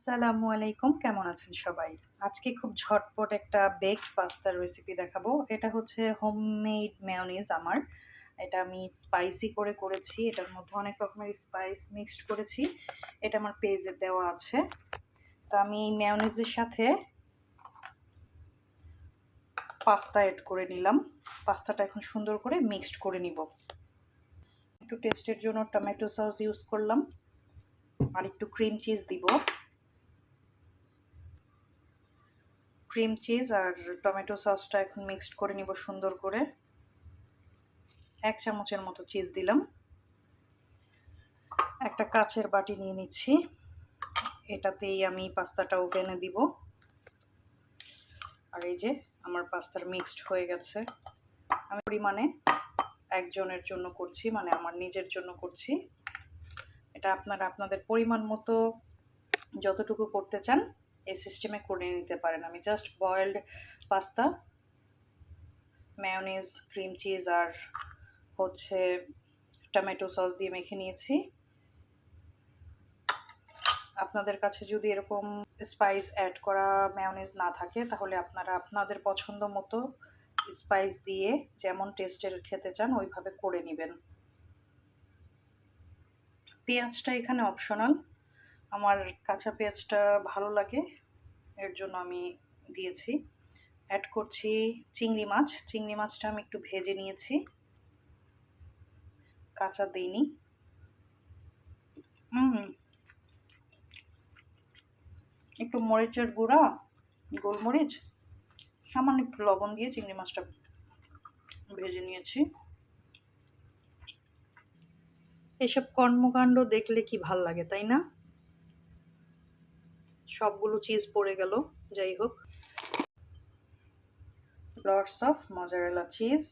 আসসালামু আলাইকুম, কেমন আছেন সবাই? আজকে খুব ঝটপট একটা বেকড পাস্তার রেসিপি দেখাবো। এটা হচ্ছে হোমমেড মেয়নিজ আমার। এটা আমি স্পাইসি করে করেছি। এটার মধ্যে অনেক রকমের স্পাইস মিক্সড করেছি। এটা আমার পেজে দেওয়া আছে। তো আমি এই মেয়নিজের সাথে পাস্তা এড করে নিলাম। পাস্তাটা এখন সুন্দর করে মিক্সড করে নিব। একটু টেস্টের জন্য টমেটো সস ইউজ করলাম। আর একটু ক্রিম চিজ দিব। ক্রিম চিজ আর টমেটো সসটা এখন মিক্সড করে নিব সুন্দর করে। এক চামচের মতো চিজ দিলাম। একটা কাচের বাটি নিয়ে নিচ্ছি। এটাতেই আমি পাস্তাটা ওভেনে দিব। আর এই যে আমার পাস্তার মিক্সড হয়ে গেছে। আমি পরিমাণে একজনের জন্য করছি মানে আমার নিজের জন্য করছি। এটা আপনারা আপনাদের পরিমাণ মতো যতটুকু করতে চান এই সিস্টেমে করে নিতে পারেন। আমি just boiled pasta mayonnaise cream cheese আর হচ্ছে টমেটো সস দিয়ে মেখে নিয়েছি। আপনাদের কাছে যদি এরকম স্পাইস অ্যাড করা ম্যায়োনিজ না থাকে, তাহলে আপনারা আপনাদের পছন্দ মতো স্পাইস দিয়ে যেমন টেস্টের খেতে চান, ওইভাবে করে নেবেন। পেঁয়াজটা এখানে অপশনাল আমার কাঁচা পেঁয়াজটা ভালো লাগে, এর জন্য আমি দিয়েছি। অ্যাড করছি চিংড়ি মাছ, চিংড়ি মাছটা আমি একটু ভেজে নিয়েছি। কাঁচা দিইনি। একটু মরিচের গুঁড়া, গোলমরিচ, সামান্য একটু লবণ দিয়ে চিংড়ি মাছটা ভেজে নিয়েছি। এসব কর্মকাণ্ড দেখলে কি ভালো লাগে, তাই না? সবগুলো চিজ পড়ে গেল, যাই হোক। লটস অফ মজারেলা চিজ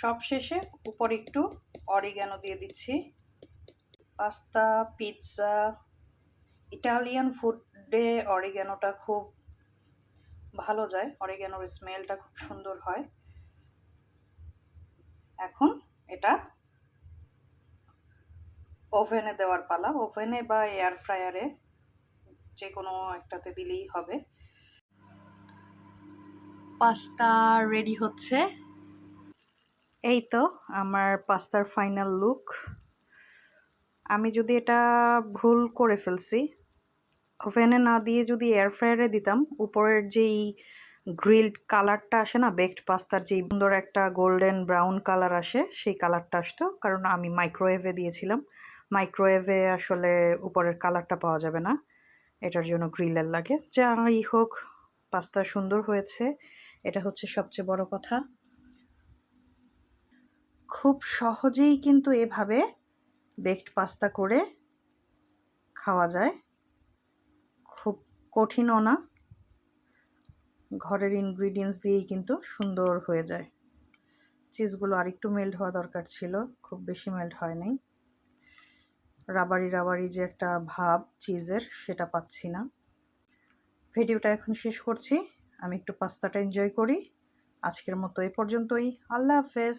সব শেষে উপর একটু অরিগ্যানো দিয়ে দিচ্ছি। পাস্তা পিৎজা ইটালিয়ান ফুডে অরিগ্যানোটা খুব ভালো যায়। অরিগ্যানোর স্মেলটা খুব সুন্দর হয়। এখন এটা ওভেনে দেওয়ার পালা। ওভেনে বা এয়ার ফ্রায়ারে যে কোনো একটাতে দিলেই হবে। পাস্তা রেডি হচ্ছে। এই তো আমার পাস্তার ফাইনাল লুক আমি যদি এটা ভুল করে ফেলছি ওভেনে না দিয়ে যদি এয়ার ফ্রায়ারে দিতাম উপরের যেই গ্রিলড কালারটা আসে না বেকড পাস্তার যেই সুন্দর একটা গোল্ডেন ব্রাউন কালার আসে সেই কালারটা আসতো কারণ আমি মাইক্রোওয়েভে দিয়েছিলাম। মাইক্রোওয়েভে আসলে উপরের কালারটা পাওয়া যাবে না। এটার জন্য গ্রিলের লাগে। যাই হোক পাস্তা সুন্দর হয়েছে। এটা হচ্ছে সবচেয়ে বড় কথা। খুব সহজেই কিন্তু এভাবে বেকড পাস্তা করে খাওয়া যায়। খুব কঠিনও না। ঘরের ইনগ্রিডিয়েন্টস দিয়েই কিন্তু সুন্দর হয়ে যায়। চিজগুলো আরেকটু মেল্ট হওয়া দরকার ছিল। খুব বেশি মেল্ট হয় নাই। রাবারি রাবারি যে একটা ভাব চিজের সেটা পাচ্ছি না। ভিডিওটা এখন শেষ করছি। আমি একটু পাস্তাটা এনজয় করি। আজকের মতো এই পর্যন্তই। আল্লাহ হাফেজ।